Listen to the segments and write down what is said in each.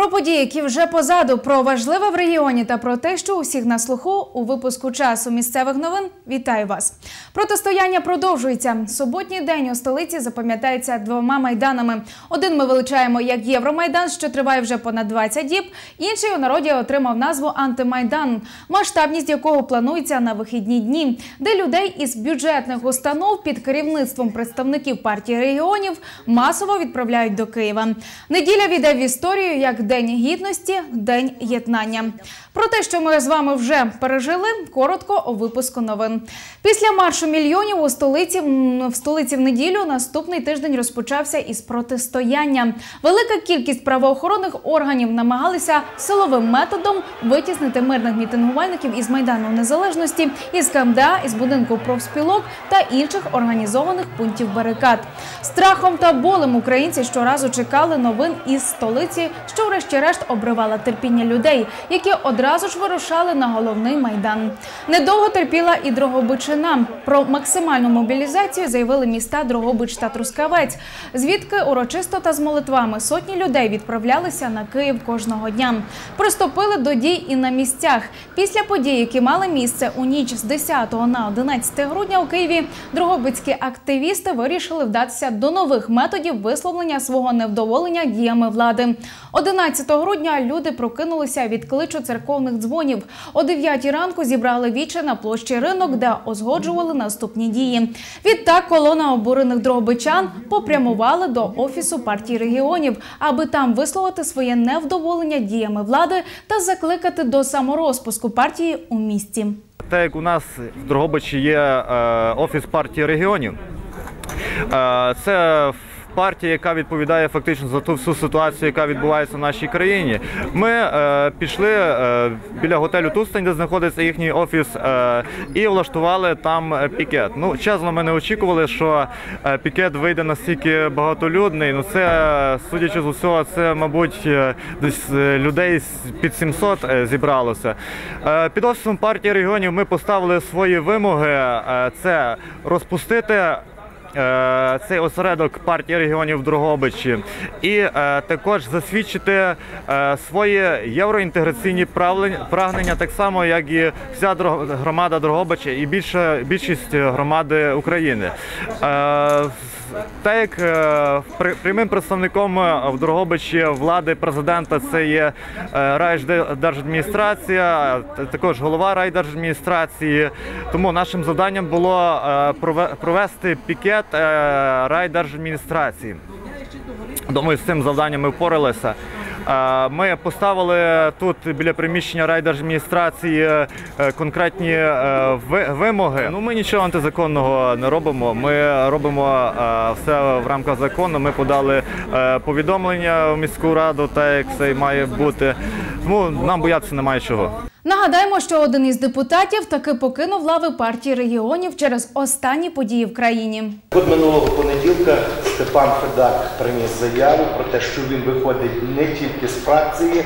Про події, які вже позаду, про важливе в регіоні та про те, що у всіх на слуху у випуску часу місцевих новин. Вітаю вас! Протистояння продовжується. Суботній день у столиці запам'ятається двома майданами. Один ми величаємо як Євромайдан, що триває вже понад 20 діб. Інший у народі отримав назву Антимайдан, масштабність якого планується на вихідні дні, де людей із бюджетних установ під керівництвом представників партії регіонів масово відправляють до Києва. Неділя війде в історію як День гідності, День єднання. Про те, що ми з вами вже пережили, коротко у випуску новин. Після маршу мільйонів у столиці в столиці в неділю наступний тиждень розпочався із протистояння. Велика кількість правоохоронних органів намагалися силовим методом витіснити мирних мітингувальників із майдану незалежності, із КМДА, із будинку профспілок та інших організованих пунктів барикад. Страхом та болем українці щоразу чекали новин із столиці, що врешті-решт обривала терпіння людей, які одразу ж вирушали на головний майдан. Недовго терпіла і Дрогобичина. Про максимальну мобілізацію заявили міста Дрогобич та Трускавець, звідки урочисто та з молитвами сотні людей відправлялися на Київ кожного дня. Приступили до дій і на місцях. Після подій, які мали місце у ніч з 10 на 11 грудня у Києві, дрогобицькі активісти вирішили вдатися до нових методів висловлення свого невдоволення діями влади. 11 грудня люди прокинулися від кличу церковних дзвонів. О 9 ранку зібрали віче на площі ринок, де озгоджували наступні дії. Відтак колона обурених дрогобичан попрямували до офісу партії регіонів, аби там висловити своє невдоволення діями влади та закликати до саморозпуску партії у місті. Так як у нас в Дрогобичі є е, офіс партії регіонів, е, це партія, яка відповідає фактично за ту всю ситуацію, яка відбувається в нашій країні. Ми е, пішли е, біля готелю Тустань, де знаходиться їхній офіс, е, і влаштували там е, пікет. Ну, чесно, ми не очікували, що е, пікет вийде настільки багатолюдний. Ну, це, судячи з усього, це, мабуть, е, десь людей під 700 е, зібралося. Під офісом партії регіонів ми поставили свої вимоги. Це розпустити цей осередок партії регіонів в Дрогобичі і е, також засвідчити е, свої євроінтеграційні прагнення, так само як і вся громада Дрогобича і більша більшість громади України. Так як е, прямим представником е, в Дрогобичі влади президента це є е, райдержадміністрація, також голова райдержадміністрації. Тому нашим завданням було прове- провести пікет райдержадміністрації. Думаю, з цим завданням ми впоралися. Ми поставили тут біля приміщення райдержадміністрації е, конкретні е, вимоги. Ну, ми нічого антизаконного не робимо. Ми робимо е, все в рамках закону. Ми подали повідомлення в міську раду, так як це і має бути. Тому нам боятися немає чого. Нагадаємо, що один із депутатів таки покинув лави партії регіонів через останні події в країні. От минулого понеділка Степан Федак приніс заяву про те, що він виходить не тільки з фракції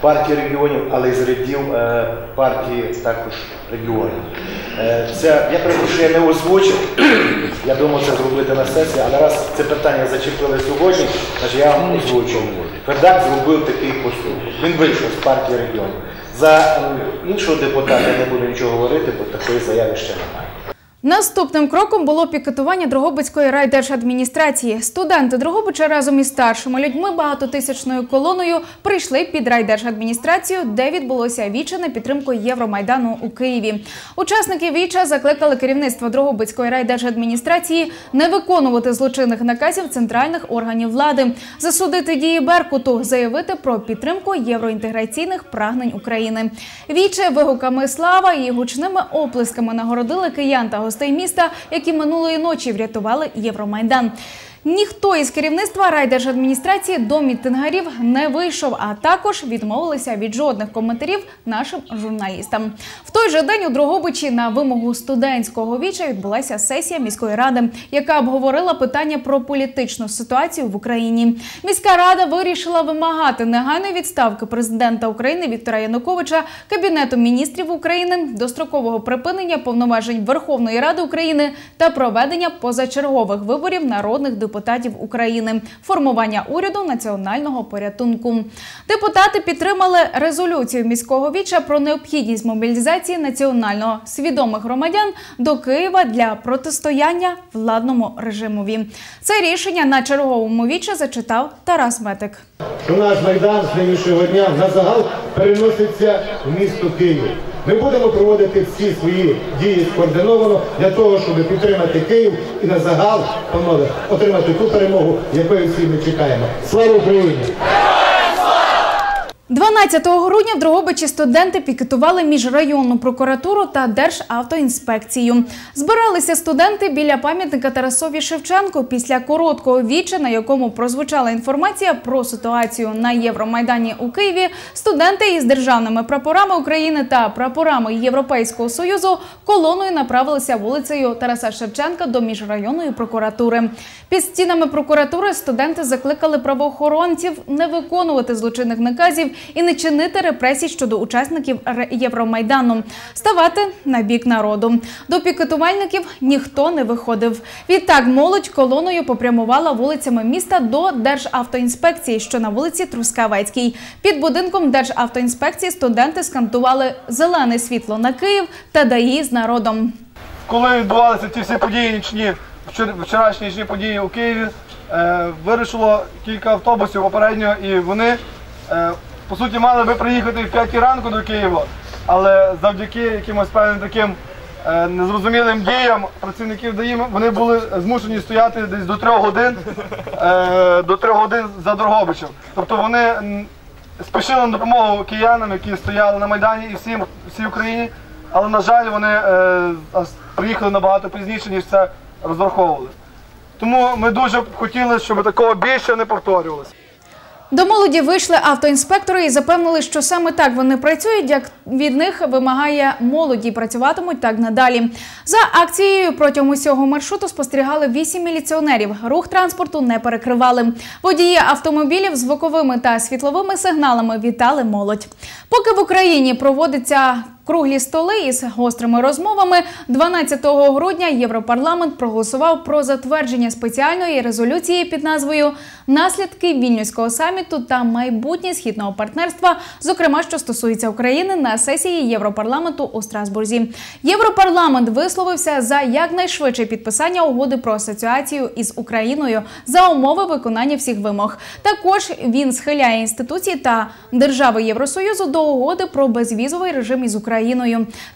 партії регіонів, але й з рядів е, партії також регіонів. Е, Це я перепрошую, я не озвучив. Я думав це зробити на сесії, але раз це питання зачепили сьогодні, значить я вам. Федак зробив такий поступок. Він вийшов з партії регіонів. За іншого депутата я не буду нічого говорити, бо такої заяви ще немає. Наступним кроком було пікетування Дрогобицької райдержадміністрації. Студенти Дрогобича разом із старшими людьми багатотисячною колоною прийшли під райдержадміністрацію, де відбулося віче на підтримку Євромайдану у Києві. Учасники віча закликали керівництво Дрогобицької райдержадміністрації не виконувати злочинних наказів центральних органів влади, засудити дії Беркуту, заявити про підтримку євроінтеграційних прагнень України. Віче вигуками слава і гучними оплесками нагородили киян та гостей міста, які минулої ночі врятували Євромайдан. Ніхто із керівництва райдержадміністрації до мітингарів не вийшов, а також відмовилися від жодних коментарів нашим журналістам. В той же день у Дрогобичі на вимогу студентського віча відбулася сесія міської ради, яка обговорила питання про політичну ситуацію в Україні. Міська рада вирішила вимагати негайної відставки президента України Віктора Януковича, кабінету міністрів України, дострокового припинення повноважень Верховної Ради України та проведення позачергових виборів народних депутатів депутатів України, формування уряду національного порятунку. Депутати підтримали резолюцію міського віча про необхідність мобілізації національно свідомих громадян до Києва для протистояння владному режимові. Це рішення на черговому вічі зачитав Тарас Метик. що наш майдан з нинішнього дня на загал переноситься в місто Київ. Ми будемо проводити всі свої дії скоординовано для того, щоб підтримати Київ і на загал, панове, отримати ту перемогу, якої всі ми чекаємо. Слава Україні! 12 грудня в Дрогобичі студенти пікетували міжрайонну прокуратуру та Державтоінспекцію. Збиралися студенти біля пам'ятника Тарасові Шевченку після короткого віча, на якому прозвучала інформація про ситуацію на Євромайдані у Києві. Студенти із державними прапорами України та прапорами Європейського союзу колоною направилися вулицею Тараса Шевченка до міжрайонної прокуратури. Під стінами прокуратури студенти закликали правоохоронців не виконувати злочинних наказів і не чинити репресій щодо учасників Євромайдану, ставати на бік народу. До пікетувальників ніхто не виходив. Відтак молодь колоною попрямувала вулицями міста до Державтоінспекції, що на вулиці Трускавецькій. Під будинком Державтоінспекції студенти скантували зелене світло на Київ та ДАІ з народом. коли відбувалися ці всі події нічні, вчорашні нічні події у Києві, е, вирішило кілька автобусів попередньо, і вони е, по суті мали би приїхати в 5 ранку до Києва, але завдяки якимось певним таким е, незрозумілим діям працівників ДАІ вони були змушені стояти десь до 3 годин, е, до 3 годин за Дрогобичем. Тобто вони спішили на допомогу киянам, які стояли на Майдані і всім всій Україні. Але на жаль, вони е, приїхали набагато пізніше, ніж це розраховували. Тому ми дуже хотіли, щоб такого більше не повторювалося. До молоді вийшли автоінспектори і запевнили, що саме так вони працюють, як від них вимагає молоді, працюватимуть так надалі. За акцією протягом усього маршруту спостерігали вісім міліціонерів. Рух транспорту не перекривали. Водії автомобілів звуковими та світловими сигналами вітали молодь. Поки в Україні проводиться Круглі столи із гострими розмовами 12 грудня Європарламент проголосував про затвердження спеціальної резолюції під назвою Наслідки вільнюського саміту та майбутнє східного партнерства, зокрема, що стосується України на сесії Європарламенту у Страсбурзі. Європарламент висловився за якнайшвидше підписання угоди про асоціацію із Україною за умови виконання всіх вимог. Також він схиляє інституції та держави Євросоюзу до угоди про безвізовий режим із Україною.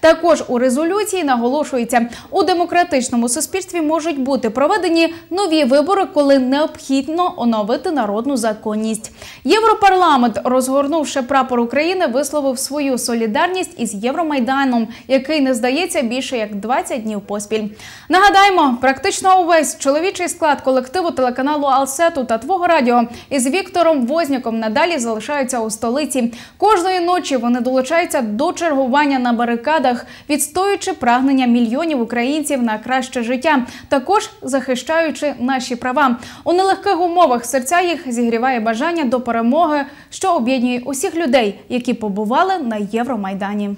Також у резолюції наголошується, у демократичному суспільстві можуть бути проведені нові вибори, коли необхідно оновити народну законність. Європарламент, розгорнувши прапор України, висловив свою солідарність із Євромайданом, який не здається більше як 20 днів поспіль. Нагадаємо, практично увесь чоловічий склад колективу телеканалу Алсету та Твого радіо із Віктором Возняком надалі залишаються у столиці. Кожної ночі вони долучаються до чергування на барикадах, відстоюючи прагнення мільйонів українців на краще життя, також захищаючи наші права. У нелегких умовах серця їх зігріває бажання до перемоги, що об'єднує усіх людей, які побували на Євромайдані.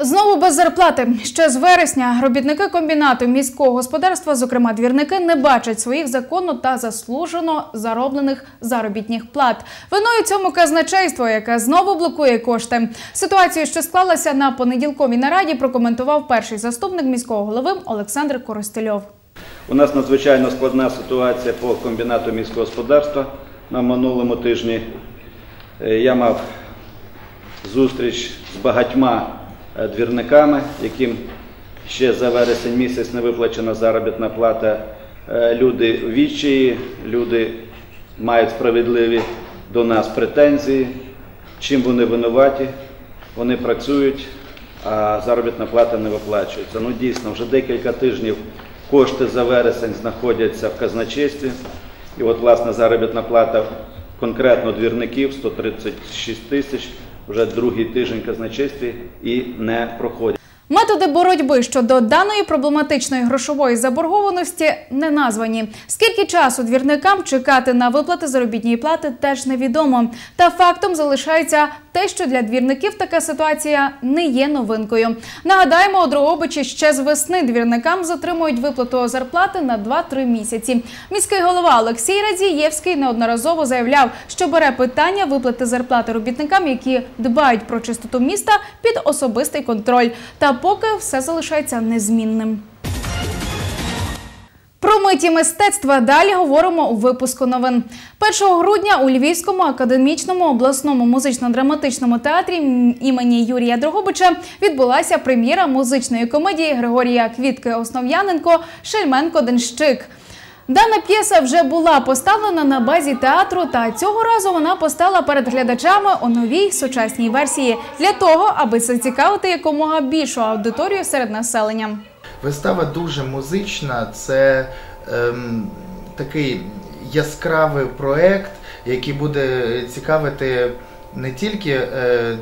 Знову без зарплати. Ще з вересня робітники комбінату міського господарства, зокрема двірники, не бачать своїх законно та заслужено зароблених заробітних плат. Виною цьому казначейство, яке знову блокує кошти. Ситуацію, що склалася на понеділковій нараді, прокоментував перший заступник міського голови Олександр Коростельов. У нас надзвичайно складна ситуація по комбінату міського господарства. На минулому тижні е, я мав зустріч з багатьма двірниками, яким ще за вересень місяць не виплачена заробітна плата. Е, Люди в відчаї, люди мають справедливі до нас претензії. Чим вони винуваті? Вони працюють, а заробітна плата не виплачується. Ну дійсно, вже декілька тижнів кошти за вересень знаходяться в казначействі. І от, власне, заробітна плата конкретно двірників 136 тисяч вже другий тиждень казначействі і не проходять. Методи боротьби щодо даної проблематичної грошової заборгованості не названі. Скільки часу двірникам чекати на виплати заробітної плати, теж невідомо. Та фактом залишається те, що для двірників така ситуація не є новинкою. Нагадаємо, у Дрогобичі ще з весни двірникам затримують виплату зарплати на 2-3 місяці. Міський голова Олексій Радієвський неодноразово заявляв, що бере питання виплати зарплати робітникам, які дбають про чистоту міста під особистий контроль. Та поки все залишається незмінним. Про миті мистецтва далі говоримо у випуску новин. 1 грудня у Львівському академічному обласному музично-драматичному театрі імені Юрія Дрогобича відбулася прем'єра музичної комедії Григорія Квітки Основ'яненко Шельменко Денщик. Дана п'єса вже була поставлена на базі театру, та цього разу вона постала перед глядачами у новій сучасній версії для того, аби зацікавити якомога більшу аудиторію серед населення. Вистава дуже музична, це ем, такий яскравий проект, який буде цікавити не тільки е,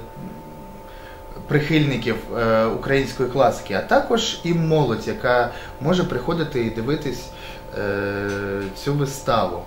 прихильників е, української класики, а також і молодь, яка може приходити і дивитись цю виставу.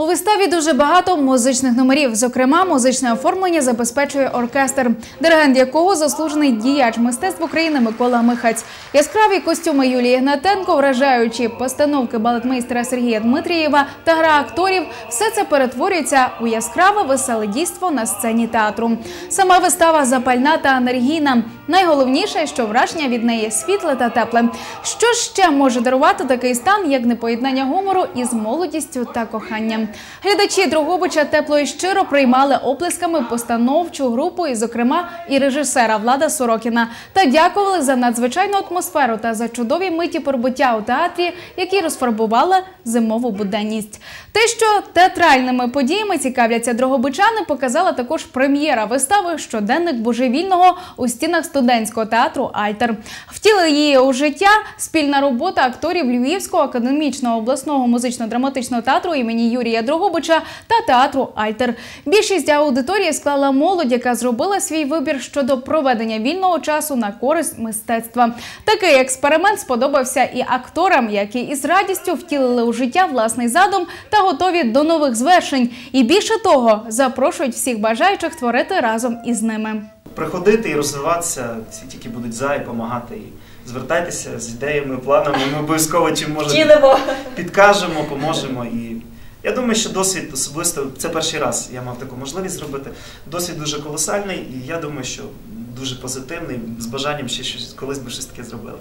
У виставі дуже багато музичних номерів. Зокрема, музичне оформлення забезпечує оркестр, диригент якого заслужений діяч мистецтв України Микола Михаць. Яскраві костюми Юлії Гнатенко, вражаючі постановки балетмейстера Сергія Дмитрієва та гра акторів все це перетворюється у яскраве веселе дійство на сцені театру. Сама вистава запальна та енергійна. Найголовніше, що враження від неї світле та тепле. Що ще може дарувати такий стан, як непоєднання гумору із молодістю та коханням? Глядачі Дрогобича тепло і щиро приймали оплесками постановчу групу, і, зокрема, і режисера Влада Сорокіна, та дякували за надзвичайну атмосферу та за чудові миті пробуття у театрі, які розфарбували зимову буденність. Те, що театральними подіями цікавляться дрогобичани, показала також прем'єра вистави Щоденник божевільного у стінах студентського театру Альтер. Втілили її у життя спільна робота акторів Львівського академічного обласного музично-драматичного театру імені Юрія Дрогобича та театру Альтер. Більшість аудиторії склала молодь, яка зробила свій вибір щодо проведення вільного часу на користь мистецтва. Такий експеримент сподобався і акторам, які із радістю втілили у життя власний задум та готові до нових звершень. І більше того, запрошують всіх бажаючих творити разом із ними. Приходити і розвиватися, всі тільки будуть за і допомагати. І звертайтеся з ідеями, планами. Ми обов'язково чим можемо підкажемо, поможемо. І я думаю, що досвід особисто це перший раз я мав таку можливість зробити. Досвід дуже колосальний, і я думаю, що дуже позитивний, з бажанням ще щось колись би щось таке зробили.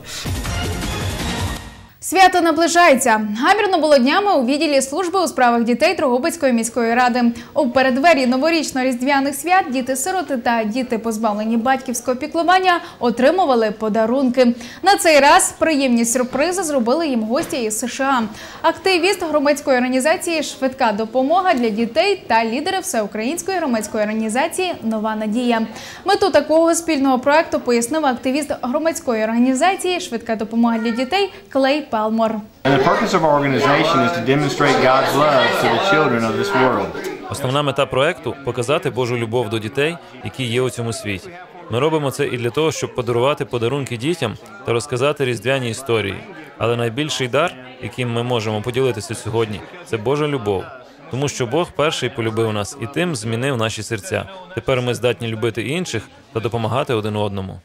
Свято наближається. Гамірно було днями у відділі служби у справах дітей Трогобицької міської ради. У передвері новорічно-різдвяних свят діти-сироти та діти, позбавлені батьківського піклування, отримували подарунки. На цей раз приємні сюрпризи зробили їм гості із США. Активіст громадської організації Швидка допомога для дітей та лідери всеукраїнської громадської організації Нова Надія. Мету такого спільного проекту пояснив активіст громадської організації Швидка допомога для дітей Клей Палмор. And the purpose of our organization is to demonstrate God's love to the children of this world. Основна мета проекту показати Божу любов до дітей, які є у цьому світі. Ми робимо це і для того, щоб подарувати подарунки дітям та розказати різдвяні історії. Але найбільший дар, яким ми можемо поділитися сьогодні, це Божа любов. Тому що Бог перший полюбив нас і тим змінив наші серця. Тепер ми здатні любити інших та допомагати один одному.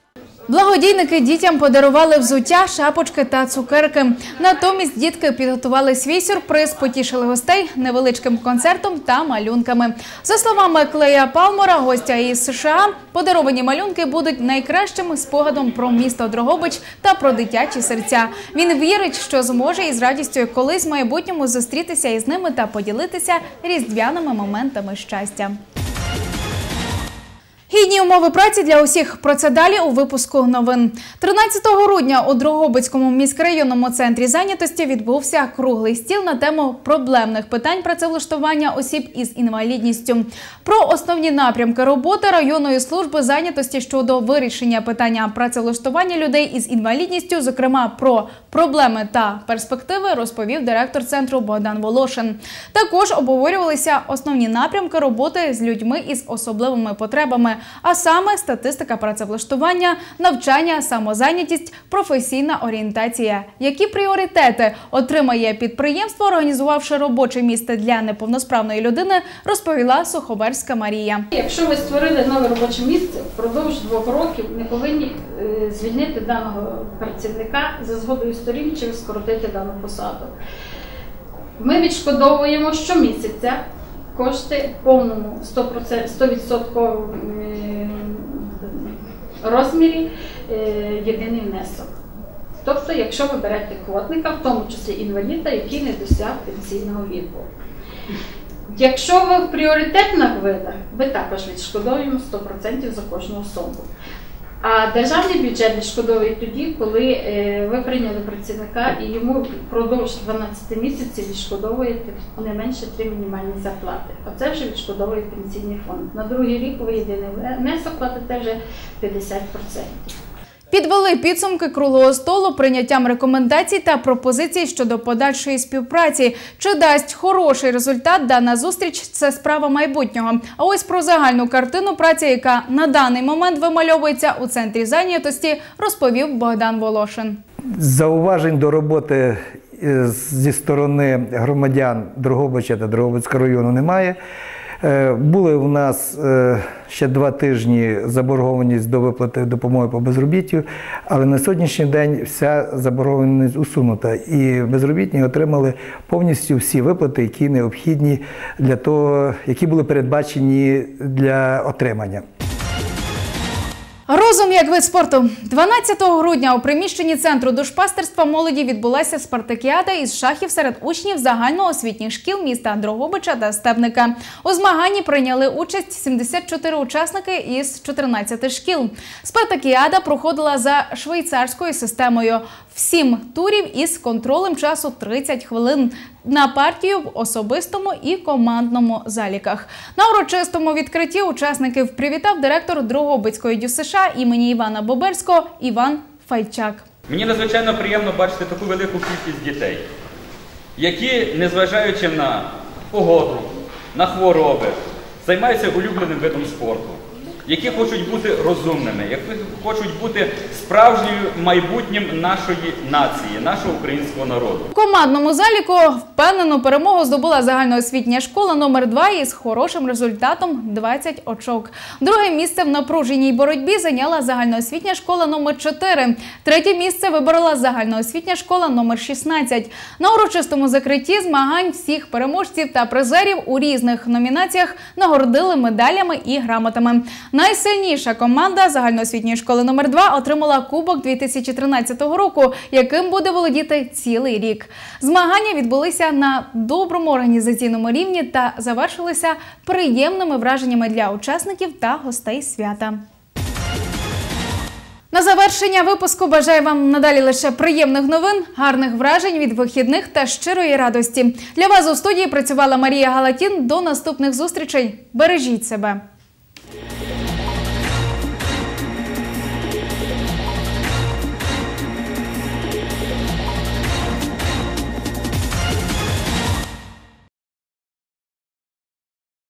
Благодійники дітям подарували взуття, шапочки та цукерки. Натомість дітки підготували свій сюрприз, потішили гостей невеличким концертом та малюнками. За словами Клея Палмора, гостя із США, подаровані малюнки будуть найкращим спогадом про місто Дрогобич та про дитячі серця. Він вірить, що зможе із радістю колись в майбутньому зустрітися із ними та поділитися різдвяними моментами щастя. Гідні умови праці для усіх. Про це далі у випуску новин. 13 грудня у Дрогобицькому міськрайонному центрі зайнятості відбувся круглий стіл на тему проблемних питань працевлаштування осіб із інвалідністю. Про основні напрямки роботи районної служби зайнятості щодо вирішення питання працевлаштування людей із інвалідністю, зокрема про проблеми та перспективи, розповів директор центру Богдан Волошин. Також обговорювалися основні напрямки роботи з людьми із особливими потребами. А саме статистика працевлаштування, навчання, самозайнятість, професійна орієнтація. Які пріоритети отримає підприємство, організувавши робоче місце для неповносправної людини, розповіла Суховерська Марія. Якщо ви створили нове робоче місце, впродовж двох років не повинні е, звільнити даного працівника за згодою сторін чи скоротити дану посаду. Ми відшкодовуємо щомісяця кошти в повному 100%, 100% е, розмірі е, єдиний внесок. Тобто, якщо ви берете квотника, в тому числі інваліда, який не досяг пенсійного віку. Якщо ви в пріоритетних видах, ви також відшкодовуємо 100% за кожну особу. А державний бюджет відшкодовує тоді, коли е, ви прийняли працівника і йому впродовж 12 місяців відшкодовуєте не менше 3 мінімальні зарплати. Оце вже відшкодовує пенсійний фонд. На другий рік ви єдиний внесок платите вже 50%. Підвели підсумки круглого столу прийняттям рекомендацій та пропозицій щодо подальшої співпраці. Чи дасть хороший результат дана зустріч? Це справа майбутнього. А ось про загальну картину праці, яка на даний момент вимальовується у центрі зайнятості, розповів Богдан Волошин. Зауважень до роботи е, зі сторони громадян Дрогобича та Дрогобицького району немає. Е, Були у нас е, ще два тижні заборгованість до виплати допомоги по безробіттю, але на сьогоднішній день вся заборгованість усунута, і безробітні отримали повністю всі виплати, які необхідні для того, які були передбачені для отримання. Розум як вид спорту 12 грудня у приміщенні центру душпастерства молоді відбулася спартакіада із шахів серед учнів загальноосвітніх шкіл міста Дрогобича та Стебника. У змаганні прийняли участь 74 учасники із 14 шкіл. Спартакіада проходила за швейцарською системою. В сім турів із контролем часу 30 хвилин на партію в особистому і командному заліках. На урочистому відкритті учасників привітав директор Дрогобицької ДЮСШ імені Івана Боберського Іван Файчак. Мені надзвичайно приємно бачити таку велику кількість дітей, які, незважаючи на погоду, на хвороби, займаються улюбленим видом спорту, які хочуть бути розумними, які хочуть бути справжньою майбутнім нашої нації, нашого українського народу. У командному заліку впевнену перемогу здобула загальноосвітня школа номер 2 із хорошим результатом 20 очок. Друге місце в напруженій боротьбі зайняла загальноосвітня школа номер 4 Третє місце виборола загальноосвітня школа номер 16 На урочистому закритті змагань всіх переможців та призерів у різних номінаціях нагородили медалями і грамотами. Найсильніша команда загальноосвітньої школи номер 2 отримала кубок 2013 року, яким буде володіти цілий рік. Змагання відбулися на доброму організаційному рівні та завершилися приємними враженнями для учасників та гостей свята. На завершення випуску бажаю вам надалі лише приємних новин, гарних вражень від вихідних та щирої радості. Для вас у студії працювала Марія Галатін. До наступних зустрічей. Бережіть себе.